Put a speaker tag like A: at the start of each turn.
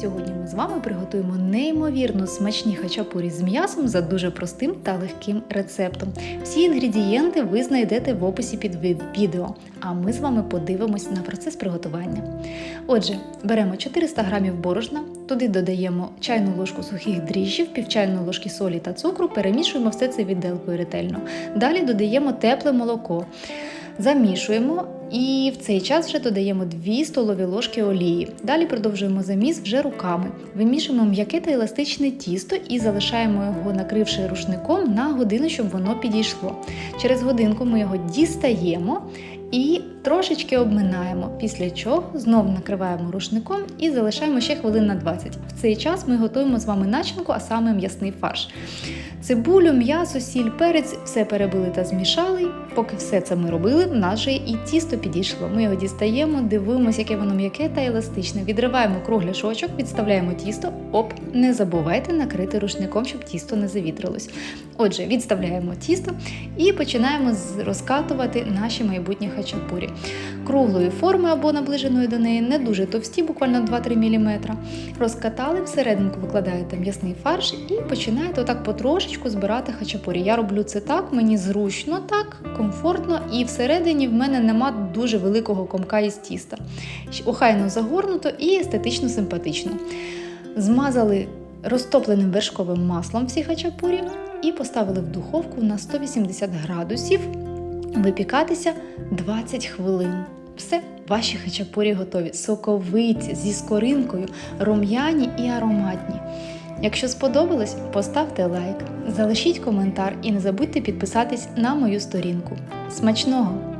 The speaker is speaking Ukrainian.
A: Сьогодні ми з вами приготуємо неймовірно смачні хачапурі з м'ясом за дуже простим та легким рецептом. Всі інгредієнти ви знайдете в описі під відео, а ми з вами подивимось на процес приготування. Отже, беремо 400 г борошна, туди додаємо чайну ложку сухих дріжджів, пів чайної ложки солі та цукру, перемішуємо все це відделкою ретельно. Далі додаємо тепле молоко. Замішуємо і в цей час вже додаємо 2 столові ложки олії. Далі продовжуємо заміс вже руками. Вимішуємо м'яке та еластичне тісто і залишаємо його, накривши рушником на годину, щоб воно підійшло. Через годинку ми його дістаємо і трошечки обминаємо, після чого знову накриваємо рушником і залишаємо ще хвилин на 20. В цей час ми готуємо з вами начинку, а саме м'ясний фарш. Цибулю, м'ясо, сіль, перець, все перебили та змішали. Поки все це ми робили, в нас же і тісто підійшло. Ми його дістаємо, дивимося, яке воно м'яке та еластичне. Відриваємо кругляшочок, відставляємо тісто. Оп, не забувайте накрити рушником, щоб тісто не завітрилось. Отже, відставляємо тісто і починаємо розкатувати наші майбутні хачапурі. Круглої форми або наближеної до неї, не дуже товсті, буквально 2-3 мм. Розкатали, всерединку викладаєте м'ясний фарш і починаєте отак потрошечку збирати хачапурі. Я роблю це так, мені зручно, так, комфортно, і всередині в мене нема дуже великого комка із тіста. Охайно загорнуто і естетично симпатично. Змазали розтопленим вершковим маслом всі хачапурі і поставили в духовку на 180 градусів випікатися 20 хвилин. Все, ваші хачапурі готові, соковиті, зі скоринкою, рум'яні і ароматні. Якщо сподобалось, поставте лайк, залишіть коментар і не забудьте підписатись на мою сторінку. Смачного!